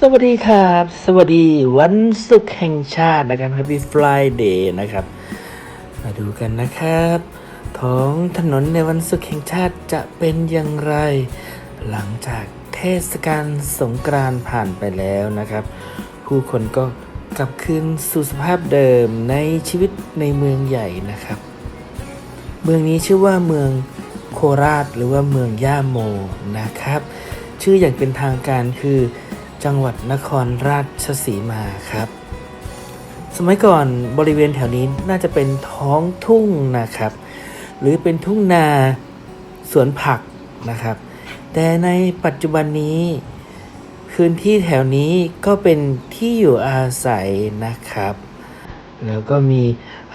สวัสดีครับ สวัสดีวันศุกร์แห่งชาตินะครับ Happy Friday นะครับ มาดูกันนะครับ ท้องถนนในวันศุกร์แห่งชาติจะเป็นอย่างไร หลังจากเทศกาลสงกรานต์ผ่านไปแล้วนะครับ ผู้คนก็กลับคืนสู่สภาพเดิมในชีวิตในเมืองใหญ่นะครับ เมืองนี้ชื่อว่าเมืองโคราชหรือว่าเมืองย่าโมนะครับ ชื่ออย่างเป็นทางการคือ จังหวัดนครราชสีมาครับ สมัยก่อนบริเวณแถวนี้น่าจะเป็นท้องทุ่งนะครับ หรือเป็นทุ่งนาสวนผักนะครับ แต่ในปัจจุบันนี้พื้นที่แถวนี้ก็เป็นที่อยู่อาศัยนะครับ แล้วก็มี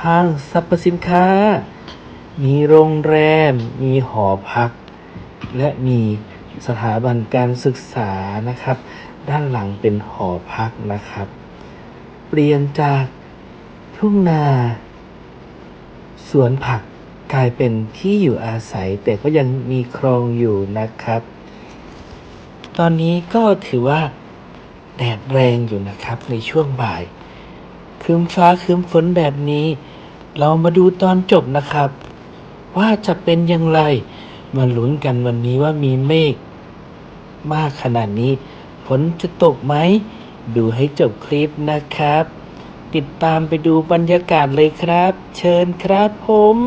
ห้างสรรพสินค้า มีโรงแรม มีหอพัก และมีสถาบันการศึกษานะครับ ด้านหลังเป็นหอพักนะครับ เปลี่ยนจากทุ่งนาสวนผักกลายเป็นที่อยู่อาศัย แต่ก็ยังมีคลองอยู่นะครับ ตอนนี้ก็ถือว่าแดดแรงอยู่นะครับในช่วงบ่ายครึ้มฟ้าครึ้มฝนแบบนี้ เรามาดูตอนจบนะครับ ว่าจะเป็นอย่างไรมาลุ้นกันวันนี้ว่ามีเมฆมากขนาดนี้ ฝนจะตกไหม ดูให้จบคลิปนะครับ ติดตามไปดูบรรยากาศเลยครับ เชิญครับผม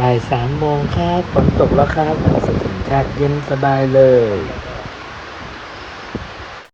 บ่ายสามโมงครับฝนตกแล้วครับสุดถึงชาติเย็นสบายเลย